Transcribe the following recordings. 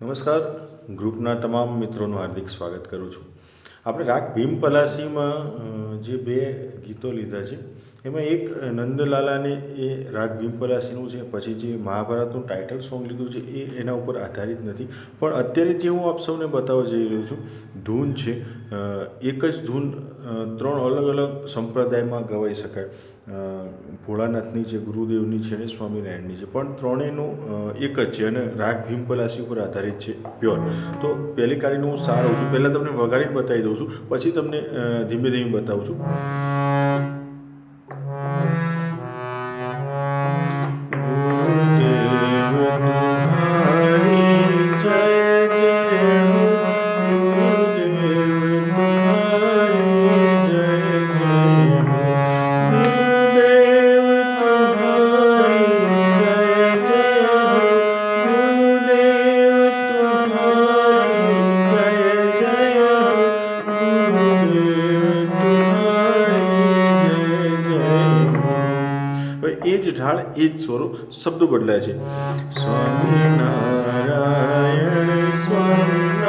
નમસ્કાર. ગ્રુપના તમામ મિત્રોનું હાર્દિક સ્વાગત કરું છું. આપણે રાગ ભીમ પલાસીમાં જે બે ગીતો લીધા છે, એમાં એક નંદલાલાને એ રાગ ભીમ પલાસીનું છે, પછી જે મહાભારતનું ટાઇટલ સોંગ લીધું છે, એ એના ઉપર આધારિત નથી. પણ અત્યારે જે હું આપ સૌને બતાવવા જઈ રહ્યો છું, ધૂન છે. એક જ ધૂન ત્રણ અલગ અલગ સંપ્રદાયમાં ગવાઈ શકાય. ભોળાનાથની છે ગુરુદેવની છે અને સ્વામિનારાયણની છે, પણ ત્રણેયનું એક જ છે અને રાગ ભીમ પલાસી ઉપર આધારિત છે, પ્યોર. તો પહેલી કાળીનું હું સારું છું. પહેલાં તમને વગાડીને બતાવી દઉં છું, પછી તમને ધીમે ધીમે બતાવું છું. ઢાળ એ જ સ્વરો શબ્દો બદલાય છે. સ્વામી નારાયણ સ્વામિનારાયણ.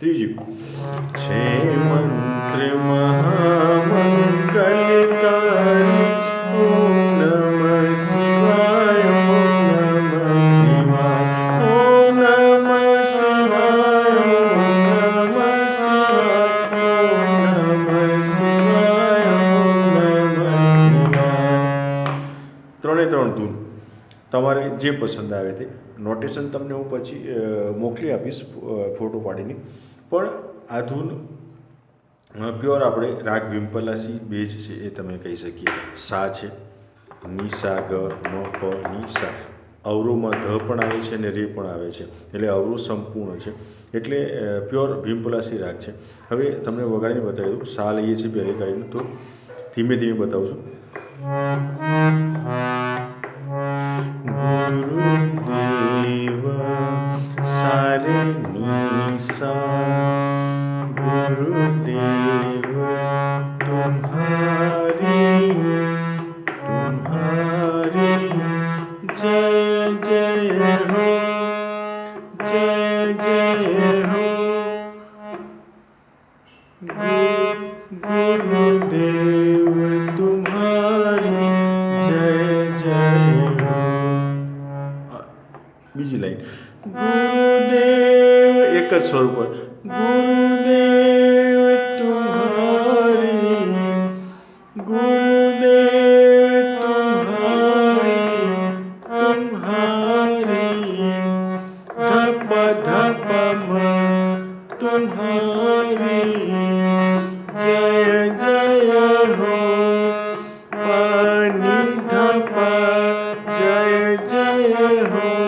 श्री मन्त्रिमहामङ्गलिता તમારે જે પસંદ આવે તે નોટેશન તમને હું પછી મોકલી આપીશ ફોટો પાડીને. પણ આ ધૂન પ્યોર આપણે રાગ વિમ્પલાસી બેજ છે એ તમે કહી શકીએ. સા છે ની સા ગ, મ, પ ની સા અવરોમાં ધ પણ આવે છે અને રે પણ આવે છે. એટલે અવરો સંપૂર્ણ છે. એટલે પ્યોર ભીમપલાસી રાગ છે. હવે તમને વગાડીને બતાવી દઉં સા લઈએ છીએ પહેલે કાઢીને તો ધીમે ધીમે બતાવું છું. ગુરુદેવ સારે નિશા ગુરુદેવ તુમ્હારી તુમ્હારી જય જય હો જય જય બીજી લાઈન. ગુરુદેવ એક જ સ્વરૂપ. ગુરુદેવ તુમ્હારી. ગુરુદેવ તુમ્હારી. તુમ્હારી. ધપ ધપ તુમ્હારી. જય જય હો પાણી ધપ જય જય હો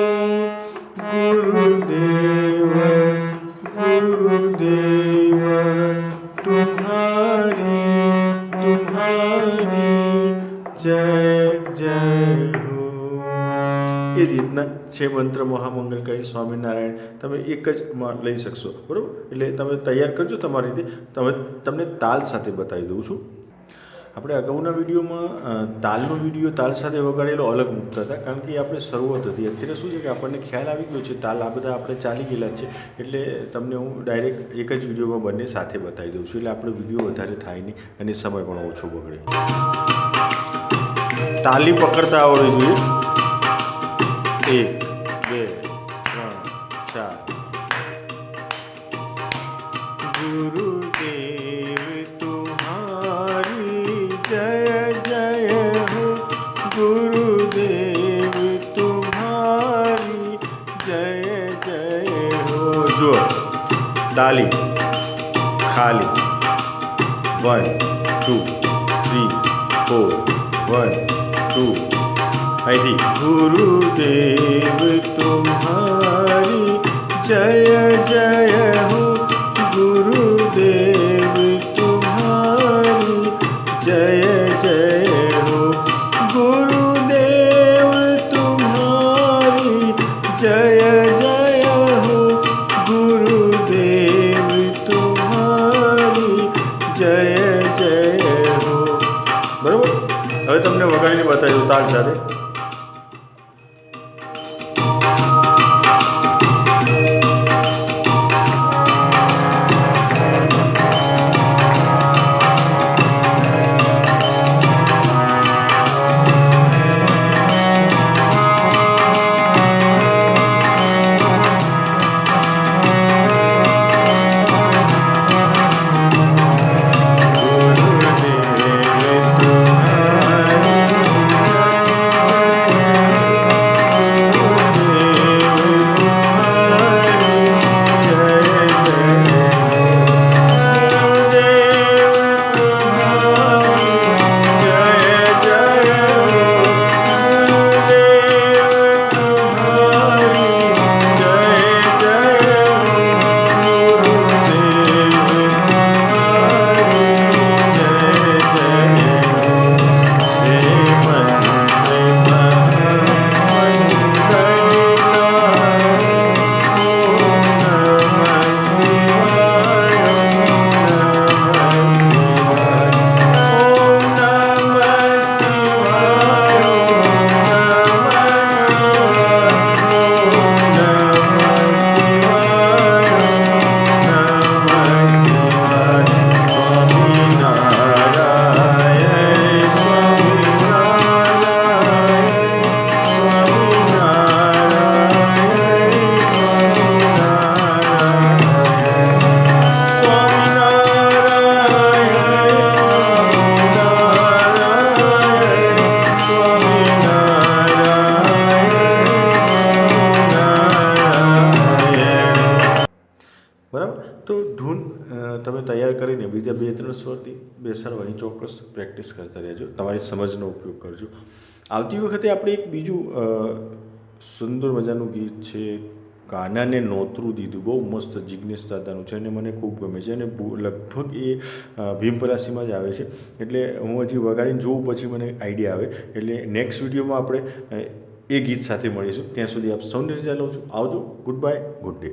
જ રીતના છે મંત્ર મહામંગલકારી સ્વામિનારાયણ, તમે એક જ લઈ શકશો, બરાબર? એટલે તમે તૈયાર કરજો તમારી રીતે. તમે, તમને તાલ સાથે બતાવી દઉં છું. આપણે અગાઉના વિડીયોમાં તાલનો વીડિયો તાલ સાથે વગાડેલો અલગ મૂકતા હતા, કારણ કે આપણે શરૂઆત હતી. અત્યારે શું છે કે આપણને ખ્યાલ આવી ગયો છે, તાલ આ બધા આપણે ચાલી ગયેલા છે. એટલે તમને હું ડાયરેક્ટ એક જ વિડીયોમાં બંને સાથે બતાવી દઉં છું. એટલે આપણો વીડિયો વધારે થાય નહીં અને સમય પણ ઓછો બગડે. તાલી પકડતા આવડવી જોઈએ. એક બે ત્રણ ચાર ગુરુદેવ તુમ્હારી જય જય હો ગુરુદેવ તુમ્હારી જય જય હો જો તાલી ખાલી one two three four one two Hari Gurudev તુમ્હારી જય જય હો. ગુરુદેવ તુમ્હારી જય જય હો. ગુરુદેવ તુમ્હારી જય જય હો. ગુરુદેવ તુમ્હારી જય જય હો. બરાબર? હવે તમને વગાડીને બતાવ્યું તાલ સાથે. ધૂન તમે તૈયાર કરીને બીજા બે ત્રણ સ્વરથી બેસાડવાની ચોક્કસ પ્રેક્ટિસ કરતા રહેજો. તમારી સમજનો ઉપયોગ કરજો. આવતી વખતે આપણે એક બીજું સુંદર મજાનું ગીત છે, કાનાને નોતરું દીધું. બહુ મસ્ત જિજ્ઞેશ દાદાનું છે અને મને ખૂબ ગમે છે અને લગભગ એ ભીમપરાશીમાં જ આવે છે. એટલે હું હજી વગાડીને જોઉં પછી મને આઈડિયા આવે. એટલે નેક્સ્ટ વિડીયોમાં આપણે એ ગીત સાથે મળીશું. ત્યાં સુધી આપ સૌને રજા લઉં છું. આવજો. Good bye good day